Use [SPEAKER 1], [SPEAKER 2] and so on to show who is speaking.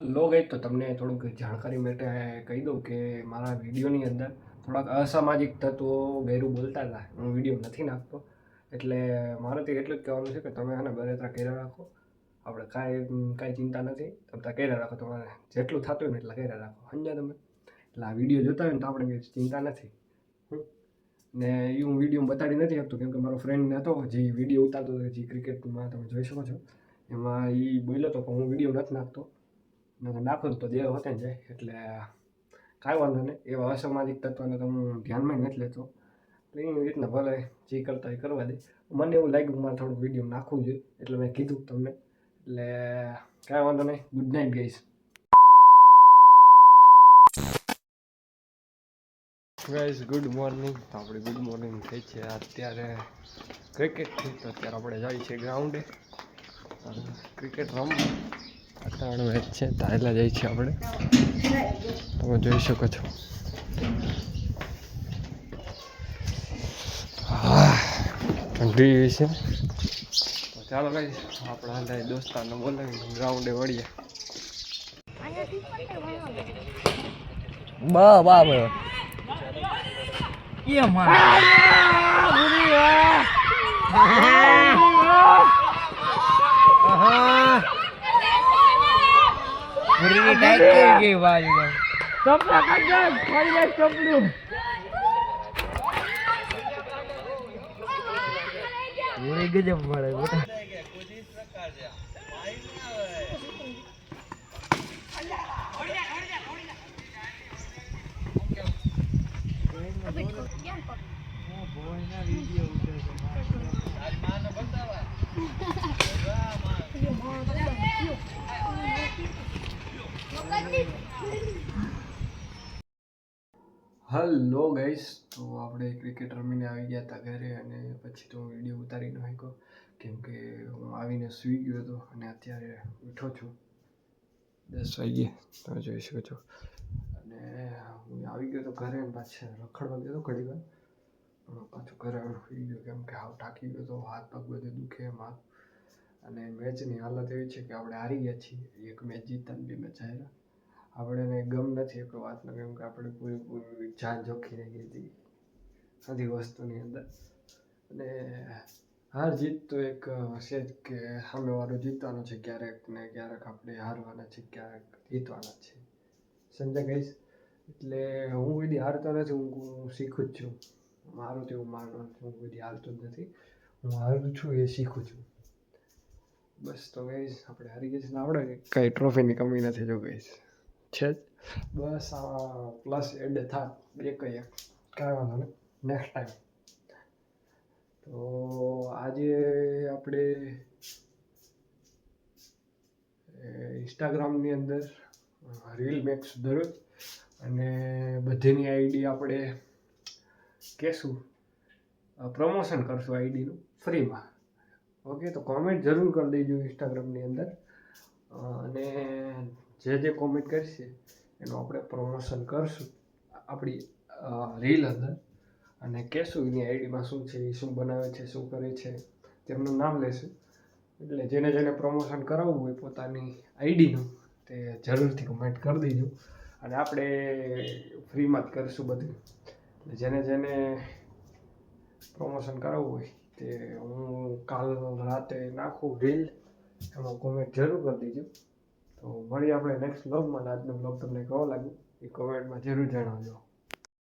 [SPEAKER 1] લો ગઈ તો તમને થોડુંક જાણકારી માટે કહી દઉં કે મારા વિડીયોની અંદર થોડાક અસામાજિક તત્વો ગેરું બોલતા હતા. હું વીડિયો નથી નાખતો. એટલે મારેથી એટલું જ કહેવાનું છે કે તમે આને બરેતરા કર્યા રાખો. આપણે કાંઈ કાંઈ ચિંતા નથી. તમે કર્યા રાખો. તમારે જેટલું થતું હોય ને એટલા કર્યા રાખો. સમજ્યા તમે? એટલે આ વીડિયો જોતા હોય ને તો આપણે કંઈ ચિંતા નથી. ને એ હું વીડિયો બતાડી નથી શકતો, કેમ કે મારો ફ્રેન્ડ હતો જે વીડિયો ઉતારતો હતો, જે ક્રિકેટમાં તમે જોઈ શકો છો. એમાં એ બોલ્યો હતો પણ હું વીડિયો નથી નાખતો. નાખું તો દેહ હોતે જાય. એટલે કાંઈ વાંધો નહીં. એવા અસામાજિક તત્વને તો હું ધ્યાનમાં નથી લેતો. એ રીતના ભલે જે કરતા એ કરવા દે. મને એવું લાગ્યું મારે થોડું વીડિયો નાખવું જોઈએ. એટલે મેં કીધું તમને. એટલે કાંઈ વાંધો નહીં. ગુડ નાઇટ ગઈશ ગાઈઝ ગુડ મોર્નિંગ તો આપણે ગુડ મોર્નિંગ થઈ છે. અત્યારે ક્રિકેટથી તો અત્યારે આપણે જઈએ છીએ ગ્રાઉન્ડે ક્રિકેટ રમવા. ત્રણ મેચ છે તારેલા જઈએ છીએ આપણે. તમે જોઈ શકો છો. હા ઠંડી એવી છે. ચાલો ભાઈ આપણા હાલ દોસ્તારને બોલાવી ગ્રાઉન્ડે વળીએ.
[SPEAKER 2] બા બા બા. એ માં કરી ગઈ બાજુ ચપલા કાઢ ફરી લે ચપલું પૂરી ગજબ મળે બેટા
[SPEAKER 1] હલો ગાઈસ તો આપણે ક્રિકેટ રમીને આવી ગયા હતા ઘરે અને પછી તો વીડિયો ઉતારી ન શક્યો કેમ કે હું આવીને સૂઈ ગયો હતો અને અત્યારે ઉઠો છું. દસ વાગ્યે, તમે જોઈ શકો છો. અને હું આવી ગયો તો ઘરે પાછા રખડવા ગયો હતો ઘડી વાર. પણ પાછું ઘરે સૂઈ ગયો, કેમ કે હાવ થાકી ગયો તો હાથ પગ બધે દુખે એમાં અને મેચની હાલત એવી છે કે આપણે હારી ગયા છીએ. એક મેચ જીતતા બે મેચ હાર્યા. આપણને ગમ નથી એક વાતનો કેમ કે આપણે પૂરેપૂરી જાન જોખી રહી હતી બધી વસ્તુની અંદર. અને હાર જીત તો એક છે જ કે સામેવાળો જીતવાનો છે ક્યારેક ને ક્યારેક આપણે હારવાના છે, ક્યારેક જીતવાના છે. સમજ્યા કહીશ એટલે હું કોઈ હારતો નથી, હું શીખું જ છું. મારું તો એવું માનવાનું છે હું કોઈ હારતો જ નથી. હું હારું છું એ શીખું છું. બસ તો કહીશ આપણે હારી ગઈશ ને આપણે કંઈ ટ્રોફીની કમી નથી જો ગઈશ છે બસ આ પ્લસ એડ થા બે કઈ કાંઈ વાંધો નહીં. નેક્સ્ટ ટાઈમ તો આજે આપણે ઇન્સ્ટાગ્રામની અંદર રીલ મેક્સ દરરોજ અને બધીની આઈડી આપણે કહેશું. પ્રમોશન કરશું આઈડીનું ફ્રીમાં. ઓકે તો કોમેન્ટ જરૂર કરી દેજો ઇન્સ્ટાગ્રામની અંદર. અને જે જે કોમેન્ટ કરશે, એનું આપણે પ્રમોશન કરશું. આપણી રીલ અંદર. અને કહેશું એની આઈડીમાં શું છે, એ શું બનાવે છે, શું કરે છે, તેમનું નામ લેશું. એટલે જેને જેને પ્રમોશન કરાવવું હોય પોતાની આઈડીનું તે જરૂરથી કમેન્ટ કરી દેજો. અને આપણે ફ્રીમાં જ કરીશું બધું. એટલે જેને જેને પ્રમોશન કરાવવું હોય, તે હું કાલ રાતે નાખું રીલ એમાં કોમેન્ટ જરૂર કરી દેજો. તો મળીએ આપણે નેક્સ્ટ બ્લોગમાં આજનો બ્લોગ તમને કેવો લાગ્યો? એ કોમેન્ટમાં જરૂર જણાવજો.